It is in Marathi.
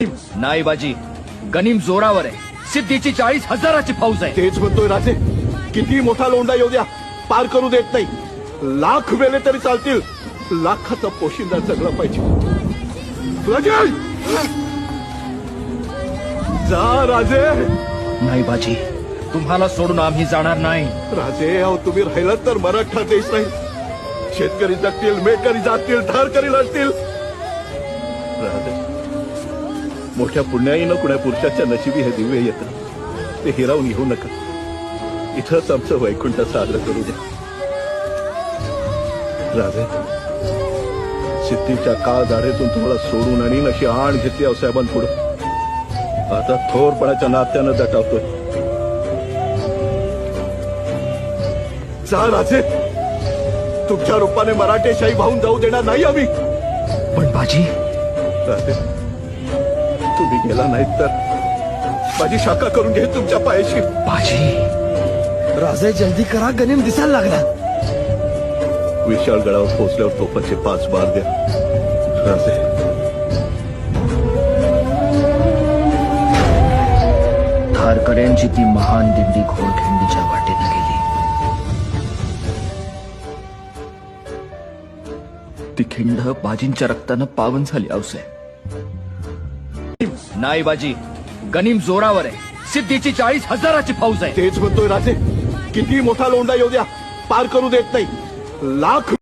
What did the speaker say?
नाही बाजी गनीम जोरावर आहे. सिद्धीची चाळीस हजाराची फौज आहे. तेच म्हणतोय राजे. किती मोठा लोंढा येऊ द्या. पार करू देत नाही. लाख वेळे तरी चालतील. लाखाचा पोशिंदा जगला पाहिजे. राजे जा राजे. नाही बाजी तुम्हाला सोडून आम्ही जाणार नाही. राजे अहो तुम्ही राहिलात तर मराठा देश नाही शेतकरी जगतील मेटकरी जातील ठारकरी लढतील. राजे मोठ्या पुण्याईनं कुण्या पुरुषाच्या नशिबी हे दिव्य येतं. ते हिरावून घेऊ नका. इथंच आमचं वैकुंठ साजरं करू द्या. राजे सिद्धीच्या काळ दाढेतून तुम्हाला सोडून आणि अशी आण घेतली साहेबांपुढं. आता थोरपणाच्या नात्यानं दटावतोय. जा राजे तुमच्या रूपाने मराठेशाही वाहून जाऊ देणार नाही आम्ही. पण बाजी राजे तुम्ही गेला नाहीत तर माझी शाखा करून घे तुमच्या पायाशी. बाजी राजे जल्दी करा गनीम दिसायला लागला. विशाळ गडावर पोहोचल्यावर तोफाचे पाच बार द्या. राजे. ठारकऱ्यांची ती महान दिंडी घोडखिंडीच्या वाटेनं गेली. ती खिंड बाजींच्या रक्तानं पावन झाली अवसे नाही बाजी गनीम जोरावर आहे. सिद्धीची चाळीस हजाराची फौज आहे. तेच म्हणतोय राजे किती मोठा लोंडा येऊ द्या पार करू देत नाही. लाख